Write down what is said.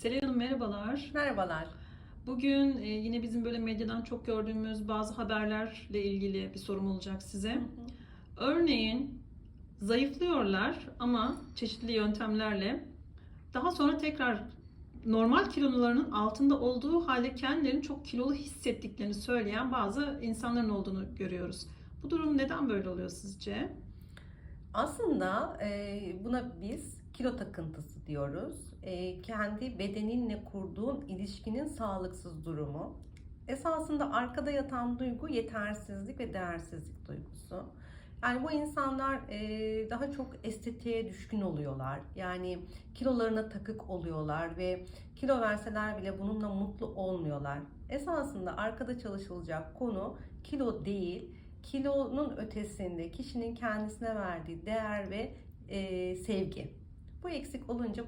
Selin Hanım merhabalar. Merhabalar. Bugün e, yine bizim böyle medyadan çok gördüğümüz bazı haberlerle ilgili bir sorum olacak size. Örneğin zayıflıyorlar ama çeşitli yöntemlerle daha sonra tekrar normal kilolarının altında olduğu halde kendilerini çok kilolu hissettiklerini söyleyen bazı insanların olduğunu görüyoruz. Bu durum neden böyle oluyor sizce? Aslında e, buna biz kilo takıntısı diyoruz. E, kendi bedeninle kurduğun ilişkinin sağlıksız durumu. Esasında arkada yatan duygu yetersizlik ve değersizlik duygusu. Yani bu insanlar e, daha çok estetiğe düşkün oluyorlar. Yani kilolarına takık oluyorlar ve kilo verseler bile bununla mutlu olmuyorlar. Esasında arkada çalışılacak konu kilo değil, kilonun ötesinde kişinin kendisine verdiği değer ve e, sevgi. Bu eksik olunca